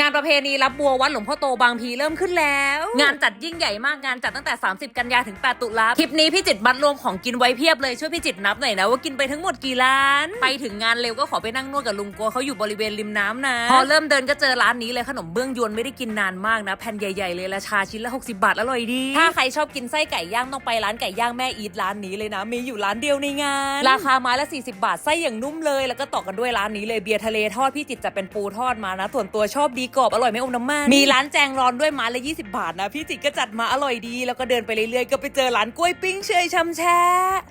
งานประเพณีรับบัววัดหลวงพ่อโตบางพีเริ่มขึ้นแล้ว งานจัดยิ่งใหญ่มากงานจัดตั้งแต่ 30 กันยาถึง 8 ตุลาคลิปนี้พี่จิตรบัตรรวมของกินไว้เพียบเลยช่วยพี่จิตรนับหน่อยนะว่ากินไปทั้งหมดกี่ร้าน ไปถึงงานเร็วก็ขอไปนั่งนวดกับลุงกัวเขาอยู่บริเวณริมน้ำนะ พอเริ่มเดินก็เจอร้านนี้เลยขนมเบื้องยวนไม่ได้กินนานมากนะแผ่นใหญ่ๆเลยราคาชิ้นละ 60 บาทอร่อยดีถ้าใครชอบกินไส้ไก่ย่างต้องไปร้านไก่ย่างแม่อีทร้านนี้เลยนะ มีอยู่ร้านเดียวในงาน ราคาไม้ละ 40 บาทไส้อย่างนุ่มเลย แล้วก็ต่อกันด้วยร้านนี้เลยเบียร์ทะเลทอดพี่จิตรจะเป็นปูทอดมานะส่วนตัวชอบดีกรอบอร่อยไม่อมน้ำมันมีร้านแจงร้อนด้วยไม้ละ 20 บาทนะ พี่จิตรก็จัดมาอร่อยดี แล้วก็เดินไปเรื่อยๆ ก็ไปเจอร้านกล้วยปิ้งเชยชำแช่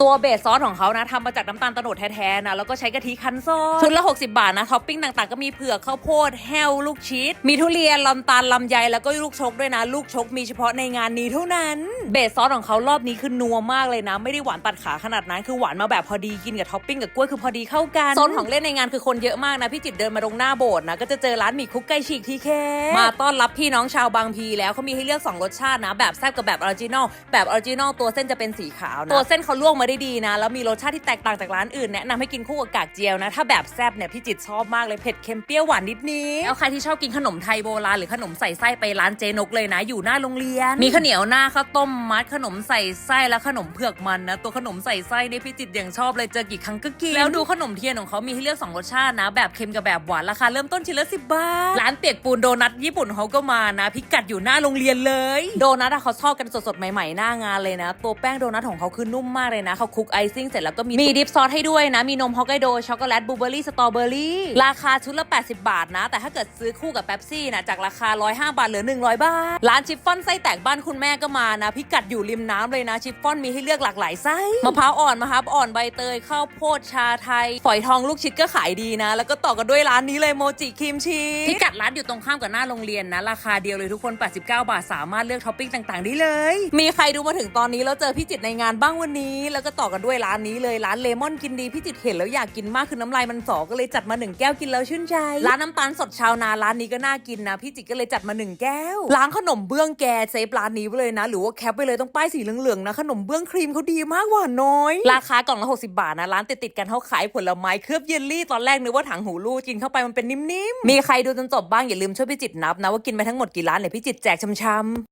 ตัวเบสซอสของเขานะทำมาจากน้ำตาลโตโนดแท้ๆนะแล้วก็ใช้กะทิคั้นซอสชุดละ 60 บาทนะท็อปปิ้งต่างๆก็มีเผือกข้าวโพดแฮวลูกชีสมีทุเรียนลำตาลลำไยแล้วก็ลูกชกด้วยนะ ลูกชกมีเฉพาะในงานนี้เท่านั้น เบสซอสของเขารอบนี้คือนัวมากเลยนะ ไม่ได้หวานตัดขาขนาดนั้นคือหวานมาแบบพอดีกินกับท็อปปิ้งกับกล้วยคือพอดีเข้ากันโซนของเล่นในงานคือคนเยอะมากนะพี่จิตรเดินมาตรงหน้าโบสถ์นะก็จะเจอร้านหมี่คุกไก่ฉีกที่แค่มาต้อนรับพี่น้องชาวบางพีแล้วเขามีให้เลือกสองรสชาตินะ แบบแซ่บกับแบบออริจินอลแบบออริจินอลตัวเส้นจะเป็นสีขาวนะตัวเส้นเขาลวกมาได้ดีนะ แล้วมีรสชาติที่แตกต่างจากร้านอื่นแนะนำให้กินคู่กับกากเจียวนะ ถ้าแบบแซ่บเนี่ยพี่จิตรชอบมากเลยเผ็ดเค็มเปรี้ยวหวานนิดนิดแล้วใครที่ชอบกินขนมไทยโบราณหรือขนมใส่ไส้ไปร้านเจนกเลยนะ อยู่หน้าโรงเรียน มีข้าวเหนียวหน้าข้าวต้มมัดขนมใส่ไส้และขนมเผือกมันนะตัวขนมใส่ไส้เนี่ยพี่จิตรอย่างชอบเลยเจอกี่ครั้งก็กินแล้วดูขนมเทียนของเขามีให้เลือกสองรสชาตินะ แบบเค็มกับแบบหวานราคาเริ่มต้นชิ้นละสิบบาทร้านเปียกปูนโดนัทญี่ปุ่นเขาก็มานะ พิกัดอยู่หน้าโรงเรียนเลย โดนัทอะเขาทอดกันสดๆ ใหม่ๆ หน้างานเลยนะ ตัวแป้งโดนัทของเขาคือนุ่มมากเลยนะเขาคลุกไอซิ่งเสร็จแล้วก็มีมีดิฟซอสให้ด้วยนะ มีนมฮอกไกโดช็อกโกแลตบลูเบอร์รี่สตรอเบอร์รี่ราคาชุดละ 80 บาทนะ แต่ถ้าเกิดซื้อคู่กับเป๊ปซี่นะจากราคา 105 บาทเหลือ 100 บาท ร้านชิฟฟ่อนไส้แตกบ้านคุณแม่ก็มานะ พิกัดอยู่ริมน้ำเลยนะชิฟฟ่อนมีให้เลือกหลากหลายไส้มะพร้าวอ่อนมะพร้าวอ่อนใบเตยข้าวโพดชาไทยฝอยทองลูกชิดก็ขายดีนะ แล้วก็ต่อกันด้วยร้านนี้เลยโมจิครีมชีสพิกัดร้านอยู่ตรงข้ามกับหน้าโรงเรียนนะ ราคาเดียวเลยทุกคน 89 บาท สามารถเลือกท็อปปิ้งต่างๆได้เลย มีใครดูมาถึงตอนนี้แล้วเจอพี่จิตในงานบ้างวันนี้ แล้วก็ต่อกันด้วยร้านนี้เลยร้านเลมอนกินดีพี่จิตเห็นแล้วอยากกินมากคือน้ำลายมันสอก็เลยจัดมาหนึ่งแก้วกินแล้วชื่นใจร้านน้ำตาลสดชาวนาร้านนี้ก็น่ากินนะพี่จิตก็เลยจัดมาหนึ่งแก้วร้านขนมเบื้องแกเซฟร้านนี้ไปเลยนะ หรือว่าแคปไปเลยต้องป้ายสีเหลืองๆนะขนมเบื้องครีมเขาดีมากหวานน้อย ราคากล่องละ60 บาทนะร้านติดๆกันเขาขายผลไม้เคลือบเยลลี่ตอนแรกนึกว่าถังหูรูดกินเข้าไปมันเป็นนิ่มๆมีใครดูจนจบบ้างอย่าลืมช่วยพี่จิตนับนะว่ากินไปทั้งหมดกี่ร้านเลยพี่จิตแจกช้ำๆ